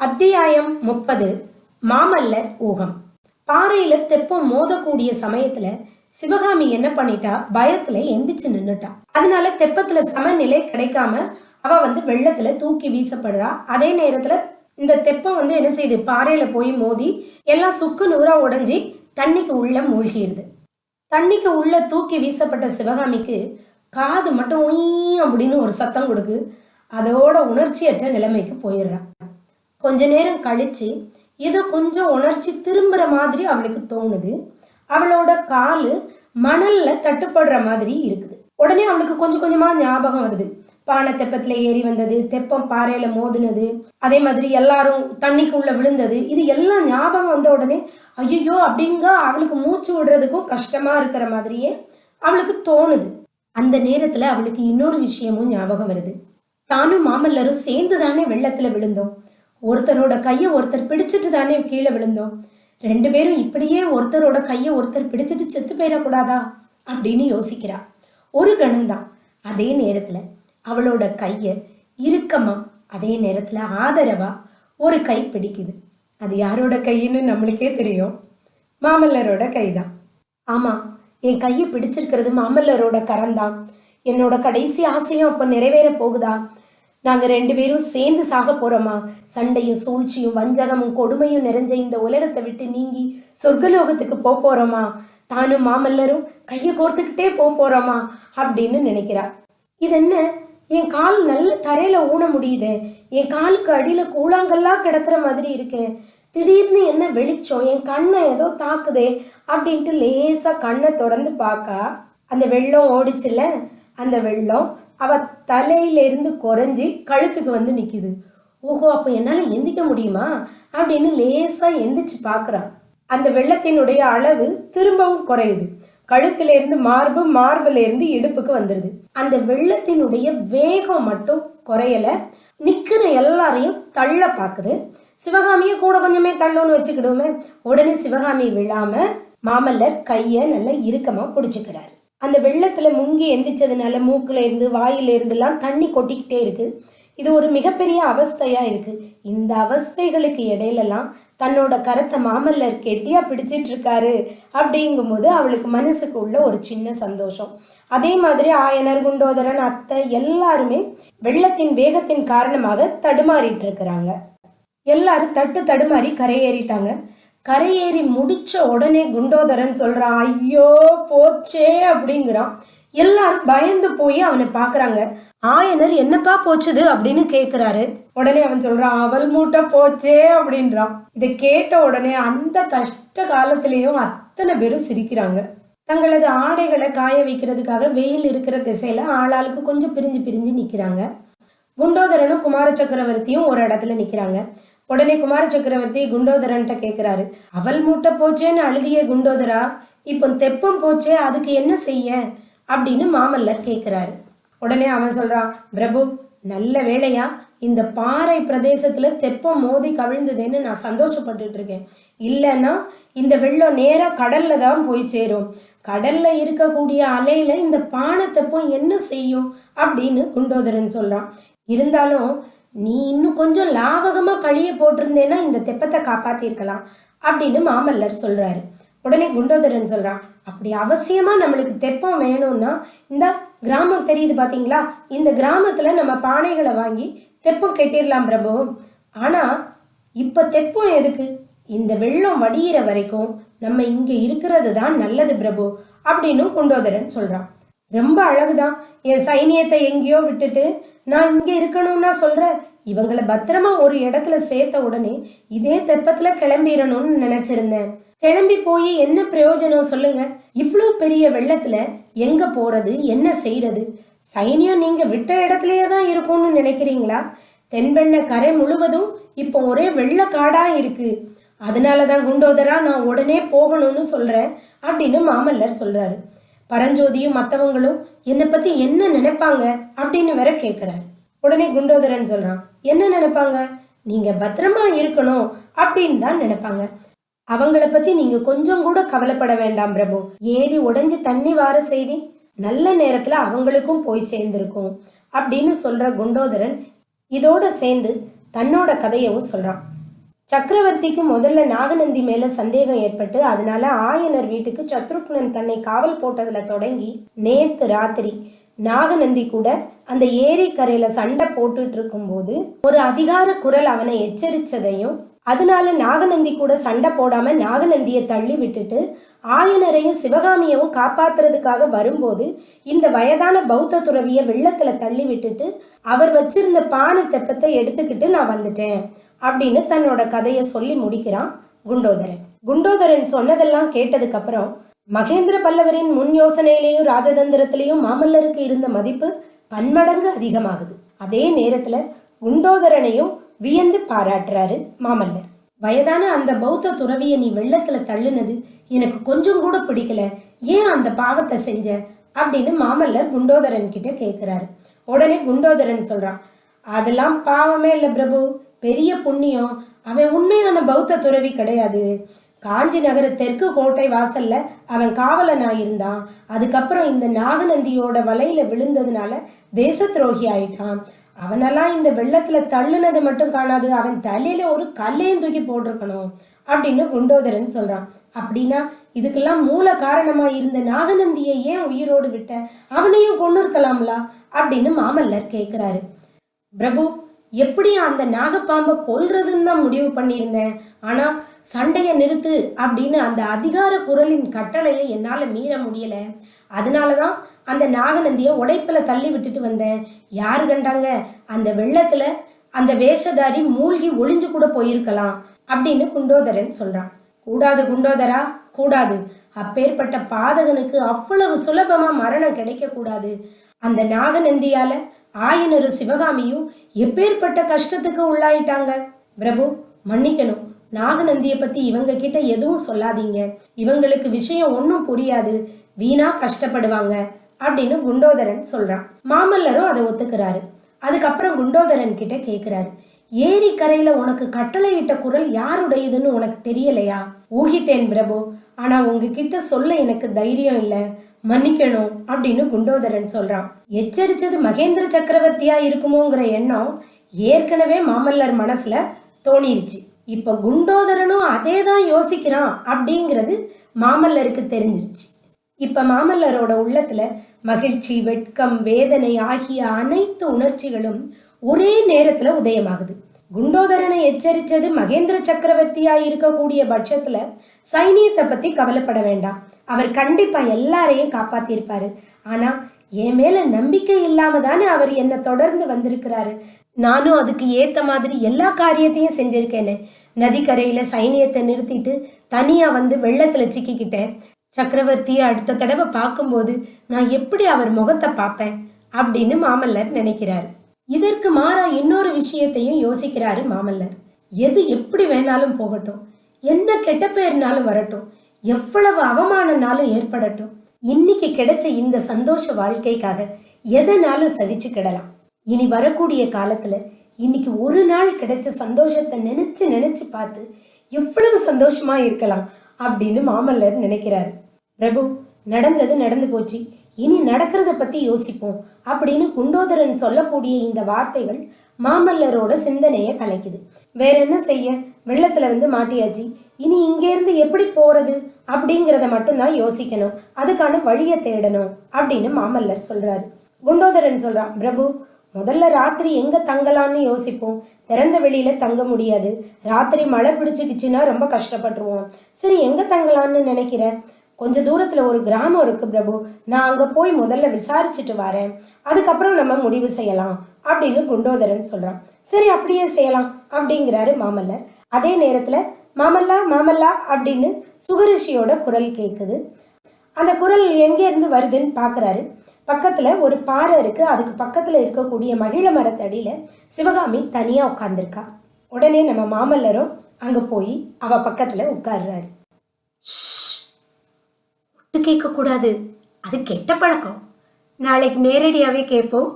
அத்தியாயம் முப்பது. மாமல்லர் ஊகம். பாறையில தெப்பம் மோதக்கூடிய சமயத்துல சிவகாமி என்ன பண்ணிட்டா? பயத்துல எந்திரிச்சு நின்னுட்டா. அதனால தெப்பத்துல சமநிலை கிடைக்காம அவ வந்து வெள்ளத்துல தூக்கி வீசப்படுறா. அதே நேரத்துல இந்த தெப்பம் வந்து என்ன செய்யுது பாறையில போய் மோதி எல்லாம் சுக்கு நூறா உடஞ்சி தண்ணிக்கு உள்ள மூழ்கிடுது தண்ணிக்கு உள்ள தூக்கி வீசப்பட்ட சிவகாமிக்கு காது மட்டும் உய் அப்படின்னு ஒரு சத்தம் கொடுக்கு. அதோட உணர்ச்சியற்ற நிலைமைக்கு போயிடுறான் கொஞ்ச நேரம் கழிச்சு ஏதோ கொஞ்சம் உணர்ச்சி திரும்புற மாதிரி அவளுக்கு தோணுது. அவளோட காலு மணல்ல தட்டுப்படுற மாதிரி இருக்குது. உடனே அவளுக்கு கொஞ்சம் கொஞ்சமா ஞாபகம் வருது. பானை தெப்பத்துல ஏறி வந்தது தெப்பம் பாறையில மோதுனது அதே மாதிரி எல்லாரும் தண்ணிக்குள்ள விழுந்தது இது எல்லாம் ஞாபகம் வந்த உடனே ஐயோ அப்படிங்க அவளுக்கு மூச்சு விடுறதுக்கும் கஷ்டமா இருக்கிற மாதிரியே அவளுக்கு தோணுது. அந்த நேரத்துல அவளுக்கு இன்னொரு விஷயமும் ஞாபகம் வருது. தானும் மாமல்லரும் சேர்ந்து தானே வெள்ளத்துல விழுந்தோம். ஒருத்தரோட கையை ஒருத்தர் பிடிச்சிட்டு தானே கீழே விழுந்தோம். ரெண்டு பேரும் இப்படியே ஒருத்தரோட கையை ஒருத்தர் பிடிச்சிட்டு செத்து போயிடக்கூடாதா? அப்படின்னு யோசிக்கிறா. ஒரு கணம்தான் அதே நேரத்தில் அவளோட கையை இறுக்கமா அதே நேரத்தில் ஆதரவாக ஒரு கை பிடிக்குது. அது யாரோட கைன்னு நம்மளுக்கே தெரியும். மாமல்லரோட கை தான். ஆமாம் என் கையை பிடிச்சிருக்கிறது மாமல்லரோட கரந்தான் என்னோட கடைசி ஆசையும் அப்போ நிறைவேற போகுதா? நாங்கள் ரெண்டு பேரும் சேர்ந்து சாக போகிறோமா சண்டையும் சூழ்ச்சியும் வஞ்சகமும் கொடுமையும் நிறைஞ்ச இந்த உலகத்தை விட்டு நீங்கி சொர்க்கலோகத்துக்கு போக போகிறோமா தானும் மாமல்லரும் கையை கோர்த்துக்கிட்டே போக போகிறோமா அப்படின்னு நினைக்கிறா. இது என்ன? என் கால் நல்ல தரையில் ஊன முடியுது. என் காலுக்கு அடியில் கூழாங்கல்லாம் கிடக்கிற மாதிரி இருக்கு. திடீர்னு என்ன வெளிச்சம்? என் கண்ணை ஏதோ தாக்குதே அப்படின்ட்டு லேசாக கண்ணை திறந்து பார்க்கா அந்த வெள்ளம் ஓடிச்சுல அந்த வெள்ளம் அவ தலையிலேருந்து குறைஞ்சி கழுத்துக்கு வந்து நிற்கிது ஓஹோ அப்போ என்னால் எந்திக்க முடியுமா? அப்படின்னு லேசாக எந்திரிச்சு பார்க்குறான் அந்த வெள்ளத்தினுடைய அளவு திரும்பவும் குறையுது. கழுத்திலேருந்து மார்பு மார்பிலேருந்து இடுப்புக்கு வந்துடுது அந்த வெள்ளத்தினுடைய வேகம் மட்டும் குறையலை. நிற்கிற எல்லாரையும் தள்ள பார்க்குது சிவகாமியை கூட கொஞ்சமே தள்ளோன்னு வச்சுக்கிடுவோமே. உடனே சிவகாமி விழாம மாமல்லர் கையை நல்லா இறுக்கமாக பிடிச்சிக்கிறாரு. அந்த வெள்ளத்தில் முங்கி எந்திரிச்சதுனால மூக்கிலேருந்து இருந்து தண்ணி கொட்டிக்கிட்டே இருக்குது இது ஒரு மிகப்பெரிய அவஸ்தையாக இருக்குது இந்த அவஸ்தைகளுக்கு இடையிலலாம் தன்னோட கரத்தை மாமல்லர் கெட்டியாக பிடிச்சிட்டு இருக்காரு அப்படிங்கும்போது அவளுக்கு மனசுக்கு உள்ள ஒரு சின்ன சந்தோஷம். அதே மாதிரி ஆயனர் குண்டோதரன் அத்தை எல்லாருமே வெள்ளத்தின் வேகத்தின் காரணமாக தடுமாறிட்டு இருக்கிறாங்க எல்லாரும் தட்டு தடுமாறி கரையேறிட்டாங்க. கரையேறி முடிச்ச உடனே குண்டோதரன் சொல்றான் ஐயோ போச்சே அப்படிங்கிறான். எல்லாரும் பயந்து போய் அவனை பாக்குறாங்க. ஆயனர் என்னப்பா போச்சுது? அப்படின்னு கேக்குறாரு. உடனே அவன் சொல்றான் அவள் மூட்டை போச்சே அப்படின்றான். இதை கேட்ட உடனே அந்த கஷ்ட காலத்திலயும் அத்தனை பேரும் சிரிக்கிறாங்க. தங்களது ஆடைகளை காய வைக்கிறதுக்காக வெயில் இருக்கிற திசையில ஆளாளுக்கு கொஞ்சம் பிரிஞ்சு பிரிஞ்சு நிக்கிறாங்க. குண்டோதரனும் குமார சக்கரவர்த்தியும் ஒரு இடத்துல நிக்கிறாங்க. உடனே குமார சக்கரவர்த்தி குண்டோதரன்ட்ட கேட்குறாரு அவள் மூட்டை போச்சேன்னு அழுதிய குண்டோதரா? இப்போ தெப்பம் போச்சே அதுக்கு என்ன செய்ய? அப்படின்னு மாமல்லர் கேட்குறாரு உடனே அவன் சொல்கிறான் பிரபு நல்ல வேளையா இந்த பாறை பிரதேசத்தில் தெப்பம் மோதி கவிழ்ந்ததுன்னு நான் சந்தோஷப்பட்டுட்டு இருக்கேன். இல்லைன்னா இந்த வெள்ளம் நேராக கடல்ல தான் போய் சேரும். கடல்ல இருக்கக்கூடிய அலையில இந்த பானை தெப்பம் என்ன செய்யும்? அப்படின்னு குண்டோதரன் சொல்கிறான் இருந்தாலும் நீ இன்னும் கொஞ்சம் லாபகமாக கழிய போட்டிருந்தேன்னா இந்த தெப்பத்தை காப்பாத்திருக்கலாம் அப்படின்னு மாமல்லர் சொல்றாரு. உடனே குண்டோதரன் சொல்றான் அப்படி அவசியமா நம்மளுக்கு தெப்பம் வேணும்னா இந்த கிராமம் தெரியுது பாத்தீங்களா? இந்த கிராமத்துல நம்ம பானைகளை வாங்கி தெப்பம் கட்டிடலாம் பிரபு. ஆனா இப்ப தெப்பம் எதுக்கு? இந்த வெள்ளம் வடியிற வரைக்கும் நம்ம இங்க இருக்கிறது தான் நல்லது பிரபு அப்படின்னு குண்டோதரன் சொல்றான். ரொம்ப அழகுதான். என் சைனியத்தை எங்கேயோ விட்டுட்டு நான் இங்கே இருக்கணும்னா சொல்கிறேன் இவங்களை பத்திரமா ஒரு இடத்துல சேர்த்த உடனே இதே தெப்பத்தில் கிளம்பிடணும்னு நினச்சிருந்தேன். கிளம்பி போய் என்ன பிரயோஜனம் சொல்லுங்க? இவ்வளோ பெரிய வெள்ளத்தில் எங்கே போகிறது என்ன செய்கிறது சைனியம் நீங்கள் விட்ட இடத்துலையே தான் இருக்கும்னு நினைக்கிறீங்களா? தென்பெண்ணை கரை முழுவதும் இப்போ ஒரே வெள்ளை காடாக இருக்குது அதனால தான் குண்டோதரா நான் உடனே போகணும்னு சொல்கிறேன் அப்படின்னு மாமல்லர் சொல்கிறாரு பரஞ்சோதியும் மற்றவங்களும் என்னை பத்தி என்ன நினைப்பாங்க? அப்படின்னு வேற கேட்குறாரு உடனே குண்டோதரன் சொல்றான் என்ன நினைப்பாங்க? நீங்க பத்திரமா இருக்கணும் அப்படின்னு தான் நினைப்பாங்க. அவங்கள பத்தி நீங்க கொஞ்சம் கூட கவலைப்பட வேண்டாம் பிரபு. ஏறி உடஞ்சி தண்ணி வார செய்தி நல்ல நேரத்துல அவங்களுக்கும் போய் சேர்ந்திருக்கும் அப்படின்னு சொல்ற குண்டோதரன் இதோட சேர்ந்து தன்னோட கதையவும் சொல்றான். சக்கரவர்த்திக்கு முதல்ல நாகநந்தி மேல சந்தேகம் ஏற்பட்டு அதனால ஆயனர் வீட்டுக்கு சத்ருக்னன் தன்னை காவல் போட்டதுல தொடங்கி நேத்து ராத்திரி நாகநந்தி கூட அந்த ஏரி கரையில சண்டை போட்டுட்டு இருக்கும்போது ஒரு அதிகார குரல் அவனை எச்சரிச்சதையும் அதனால நாகநந்தி கூட சண்டை போடாம நாகநந்தியை தள்ளி விட்டுட்டு ஆயனரையும் சிவகாமியவும் காப்பாத்துறதுக்காக வரும்போது இந்த வயதான பௌத்த துறவிய வெள்ளத்துல தள்ளி விட்டுட்டு அவர் வச்சிருந்த பானை தெப்பத்தை எடுத்துக்கிட்டு நான் வந்துட்டேன். அப்படின்னு தன்னோட கதையை சொல்லி முடிக்கிறான் குண்டோதரன். குண்டோதரன் சொன்னதெல்லாம் கேட்டதுக்கு அப்புறம் மகேந்திர பல்லவரின் முன் யோசனையிலையும் ராஜதந்திரத்திலையும் மாமல்லருக்கு இருந்த மதிப்பு பன்மடங்கு அதிகமாகுது. அதே நேரத்துல குண்டோதரனையும் வியந்து பாராட்டுறாரு மாமல்லர். வயதான அந்த பௌத்த துறவியை நீ வெள்ளத்துல தள்ளுனது எனக்கு கொஞ்சம் கூட பிடிக்கல. ஏன் அந்த பாவத்தை செஞ்ச? அப்படின்னு மாமல்லர் குண்டோதரன் கிட்ட கேட்கிறாரு உடனே குண்டோதரன் சொல்றான் அதெல்லாம் பாவமே இல்லை பிரபு. பெரிய புண்ணியம். அவன் உண்மையான பௌத்த துறவி கிடையாது. காஞ்சி நகர தெற்கு கோட்டை வாசல்ல அவன் காவலனா இருந்தான் அதுக்கப்புறம் இந்த நாகநந்தியோட வலையில விழுந்ததுனால தேச துரோகி ஆயிட்டான். அவனெல்லாம் இந்த வெள்ளத்துல தள்ளுனது மட்டும் காணாது அவன் தலையில ஒரு கல்லையும் தூக்கி போட்டிருக்கணும் அப்படின்னு குண்டோதரன் சொல்றான். அப்படின்னா இதுக்கெல்லாம் மூல காரணமா இருந்த நாகநந்தியை ஏன் உயிரோடு விட்ட? அவனையும் கொண்டு இருக்கலாம்லா அப்படின்னு மாமல்லர் கேட்கிறாரு பிரபு எப்படி அந்த நாகப்பாம்பை கொல்றதுன்னு தான் முடிவு பண்ணியிருந்தேன். ஆனால் சண்டையை நிறுத்து அப்படின்னு அந்த அதிகார குரலின் கட்டளையை என்னால் மீற முடியலை. அதனால தான் அந்த நாகநந்தியை உடைப்பில் தள்ளி விட்டுட்டு வந்தேன். யாரு கண்டாங்க? அந்த வெள்ளத்தில் அந்த வேஷதாரி மூழ்கி ஒளிஞ்சு கூட போயிருக்கலாம் அப்படின்னு குண்டோதரன் சொல்கிறான் கூடாது குண்டோதரா கூடாது. அப்பேற்பட்ட பாதகனுக்கு அவ்வளவு சுலபமாக மரணம் கிடைக்கக்கூடாது. அந்த நாகநந்தியால் ஆயனரு சிவகாமியும் எப்பேற்பட்ட கஷ்டத்துக்கு உள்ளாயிட்டாங்க? பிரபு மன்னிக்கணும். நாகநந்தியை பத்தி இவங்க கிட்ட எதுவும் சொல்லாதீங்க. இவங்களுக்கு விஷயம் ஒன்றும் புரியாது. வீணா கஷ்டப்படுவாங்க அப்படின்னு குண்டோதரன் சொல்றான். மாமல்லரும் அதை ஒத்துக்கிறாரு. அதுக்கப்புறம் குண்டோதரன் கிட்ட கேக்குறாரு. ஏரி கரையில உனக்கு கட்டளையிட்ட குரல் யாருடையதுன்னு உனக்கு தெரியலையா? ஊகித்தேன் பிரபு. ஆனா உங்ககிட்ட சொல்ல எனக்கு தைரியம் இல்லை. மன்னிக்கணும் அப்படின்னு குண்டோதரன் சொல்றான். எச்சரிச்சது மகேந்திர சக்கரவர்த்தியா இருக்குமோங்கிற எண்ணம் ஏற்கனவே மாமல்லர் மனசுல தோணிருச்சு. இப்ப குண்டோதரனும் அதே தான் யோசிக்கிறான் அப்படிங்கிறது மாமல்லருக்கு தெரிஞ்சிருச்சு. இப்ப மாமல்லரோட உள்ளத்துல மகிழ்ச்சி வெட்கம் வேதனை ஆகிய அனைத்து உணர்ச்சிகளும் ஒரே நேரத்துல உதயமாகுது. குண்டோதரனை எச்சரித்தது மகேந்திர சக்கரவர்த்தியா இருக்கக்கூடிய பட்சத்துல சைனியத்தை பத்தி கவலைப்பட வேண்டாம். அவர் கண்டிப்பா எல்லாரையும் காப்பாத்திருப்பாரு. ஆனா என் மேல நம்பிக்கை இல்லாம தானே அவர் என்னை தொடர்ந்து வந்திருக்கிறாரு. நானும் அதுக்கு ஏத்த மாதிரி எல்லா காரியத்தையும் செஞ்சிருக்கேனே. நதிக்கரையில சைனியத்தை நிறுத்திட்டு தனியா வந்து வெள்ளத்துல சிக்கிக்கிட்டேன். சக்கரவர்த்தியை அடுத்த தடவை பார்க்கும்போது நான் எப்படி அவர் முகத்தை பார்ப்பேன் அப்படின்னு மாமல்லர் நினைக்கிறாரு. இதற்கு மாறா இன்னொரு விஷயத்தையும் யோசிக்கிறாரு மாமல்லர். எது எப்படி வேணாலும் போகட்டும். என்ன கெட்ட பேர்னாலும் வரட்டும். எவ்வளவு அவமானனாலும் ஏற்படட்டும். இன்னைக்கு கிடைச்ச இந்த சந்தோஷ வாழ்க்கைக்காக எதனாலும் சகிச்சுக்கிடலாம் இனி வரக்கூடிய காலத்துல இன்னைக்கு ஒரு நாள் கிடைச்ச சந்தோஷத்தை நினைச்சு நினைச்சு பார்த்து எவ்வளவு சந்தோஷமா இருக்கலாம் அப்படின்னு மாமல்லர் நினைக்கிறாரு. பிரபு நடந்தது நடந்து போச்சு. இனி நடக்கிறத பத்தி யோசிப்போம் அப்படின்னு குண்டோதரன் சொல்லக்கூடிய இந்த வார்த்தைகள் மாமல்லரோட சிந்தனையை கலைக்குது. வேற என்ன செய்ய? வெள்ளத்தில் வந்து மாட்டியாச்சு. இனி இங்கேருந்து எப்படி போகிறது அப்படிங்கிறத மட்டும்தான் யோசிக்கணும். அதுக்கான வழியை தேடணும் அப்படின்னு மாமல்லர் சொல்கிறாரு குண்டோதரன் சொல்கிறான் பிரபு முதல்ல ராத்திரி எங்கே தங்கலான்னு யோசிப்போம். திறந்த வெளியில் தங்க முடியாது. ராத்திரி மழை பிடிச்சிக்கிச்சுன்னா ரொம்ப கஷ்டப்பட்டுருவோம். சரி எங்கே தங்கலான்னு நினைக்கிற? கொஞ்சம் தூரத்தில் ஒரு கிராமம் இருக்குது பிரபு. நான் அங்கே போய் முதல்ல விசாரிச்சுட்டு வரேன். அதுக்கப்புறம் நம்ம முடிவு செய்யலாம் அப்படின்னு குண்டோதரன் சொல்கிறான் சரி அப்படியே செய்யலாம் அப்படிங்கிறாரு மாமல்லர். அதே நேரத்துல மாமல்லா மாமல்லா அப்படின்னு சுகரிஷியோட குரல் கேட்குது அந்த குரல் எங்கேருந்து வருதுன்னு பார்க்குறாரு பக்கத்தில் ஒரு பாறை இருக்குது அதுக்கு பக்கத்தில் இருக்கக்கூடிய மகிழ மரத்தடியில் சிவகாமி தனியாக உட்காந்துருக்கா உடனே நம்ம மாமல்லரும் அங்கே போய் அவ பக்கத்தில் உட்கார்றாரு. ஒட்டு கேட்கக்கூடாது. அது கெட்ட பழக்கம். நாளைக்கு நேரடியாகவே கேட்போம்